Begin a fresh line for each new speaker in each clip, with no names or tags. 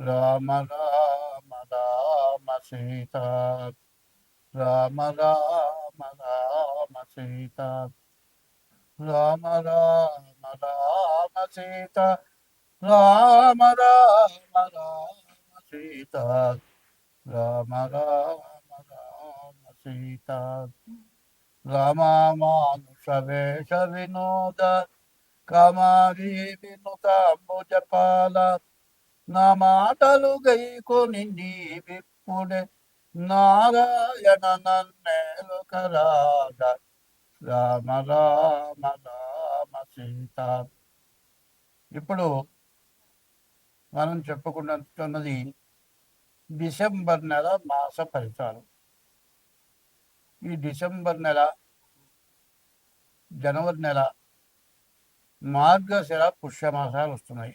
రామ రామ రామ సీత రామ రామ రామ సీత రామ రామ రామ సీత రామ రామ రామ సీత రామ రామ రామ సీత రామానుష వేష వినోద కమారి వినుతాంబుజపాల నా మాటలు గైకొని నీ విప్పుడే నారాయణ నన్నేలుకరాద రామ రామ రామ సీత. ఇప్పుడు మనం చెప్పుకుంటున్నది డిసెంబర్ నెల మాస ఫలితాలు. ఈ డిసెంబర్ నెల జనవరి నెల మార్గశిర పుష్యమాసాలు వస్తున్నాయి.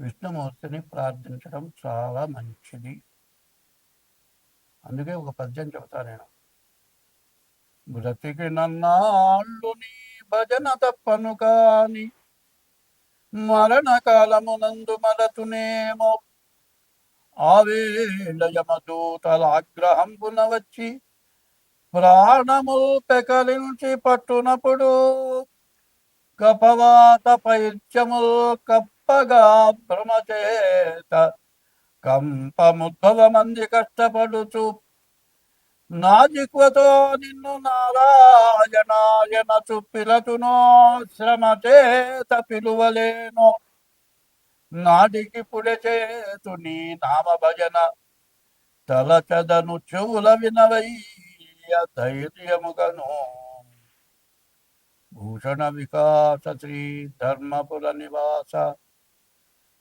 విష్ణుమూర్తిని ప్రార్థించడం చాలా మంచిది. అందుకే ఒక పద్యం చెబుతా నేను. బ్రతికి నన్నాళ్ళు నీ భజన తప్పను కాని మరణ కాలమునందు మరతునేమో ఆవేళయమదూతల ఆగ్రహంపున వచ్చి ప్రాణము పెకలించి పట్టునప్పుడు కపవాత పైత్యముల్ కప్పగా భ్రమచేత కంపముద్భవ మంది కష్టపడుచు నాజిక్వతో నిన్ను నారాయణాయన చుప్పిలచునో శ్రమ చేత పిలువలేను. నాటికి పుడె చేతు నీ నామ భజన తలచదను చెవుల వినవయ్య ధైర్యముగను. భూషణ వికాస శ్రీ ధర్మపుర నివాస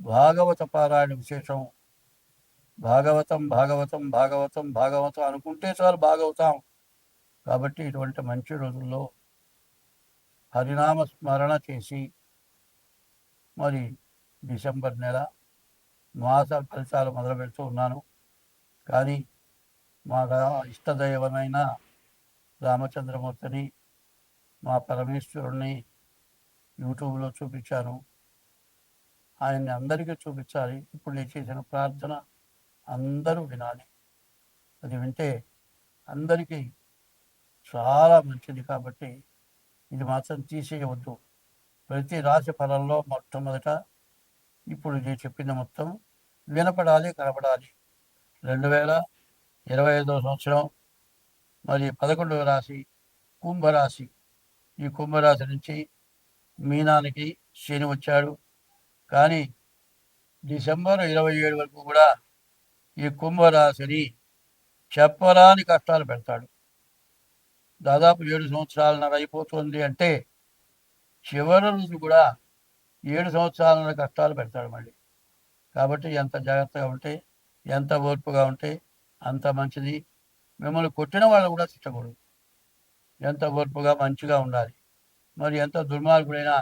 భాగవత పారాయణ విశేషం. భాగవతం భాగవతం భాగవతం భాగవతం అనుకుంటే చాలు భాగవతం. కాబట్టి ఇటువంటి మంచి రోజుల్లో హరినామ స్మరణ చేసి మరి డిసెంబర్ నెల మాస ఫలితాలు మొదలు పెడుతూ ఉన్నాను. కానీ మా రా- ఇష్టదైవమైన రామచంద్రమూర్తిని మా పరమేశ్వరుణ్ణి యూట్యూబ్లో చూపించాను. ఆయన్ని అందరికీ చూపించాలి. ఇప్పుడు నేను చేసిన ప్రార్థన అందరూ వినాలి. అది వింటే అందరికీ చాలా మంచిది కాబట్టి ఇది మాత్రం తీసేయవద్దు. ప్రతి రాశి ఫలంలో మొట్టమొదట ఇప్పుడు నేను చెప్పిన మొత్తం వినపడాలి కనపడాలి. రెండు వేల ఇరవై ఐదో సంవత్సరం మరి పదకొండవ రాశి కుంభరాశి. ఈ కుంభరాశి నుంచి మీనానికి శని వచ్చాడు. కానీ డిసెంబర్ ఇరవై ఏడు వరకు కూడా ఈ కుంభరాశిని చెప్పరాని కష్టాలు పెడతాడు. దాదాపు ఏడు సంవత్సరాలన్నర అయిపోతుంది అంటే చివరి రోజు కూడా ఏడు సంవత్సరాలన్నర కష్టాలు పెడతాడు మళ్ళీ. కాబట్టి ఎంత జాగ్రత్తగా ఉంటే ఎంత ఓర్పుగా ఉంటే అంత మంచిది. మిమ్మల్ని కొట్టిన వాళ్ళు కూడా తిట్టకూడదు. ఎంత ఓర్పుగా మంచిగా ఉండాలి. మరి ఎంత దుర్మార్గుడైనా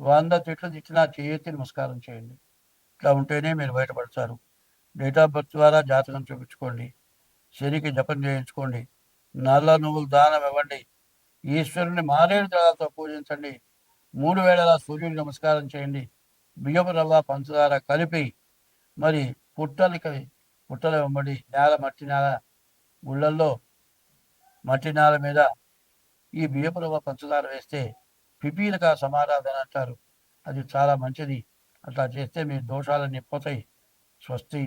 వంద చెట్లు తెచ్చినా చేయెత్తి నమస్కారం చేయండి. ఇట్లా ఉంటేనే మీరు బయటపడతారు. డేట్ ఆఫ్ బర్త్ ద్వారా జాతకం చూపించుకోండి. శనికి జపం చేయించుకోండి. నల్ల నువ్వులు దానం ఇవ్వండి. ఈశ్వరుని మారేడు దళాలతో పూజించండి. మూడు వేళలా సూర్యుడికి నమస్కారం చేయండి. బియ్యపు రవ్వ పంచదార కలిపి మరి పుట్టలకి పుట్టల ఇవ్వండి. నేల మట్టి నేల గుళ్ళల్లో మట్టి నేల మీద ఈ బియ్యపు రవ్వ పంచదార వేస్తే పిపీలక సమారాధన అంటారు. అది చాలా మంచిది. అట్లా చేస్తే మీ దోషాలన్నీ పోతాయి. స్వస్తి.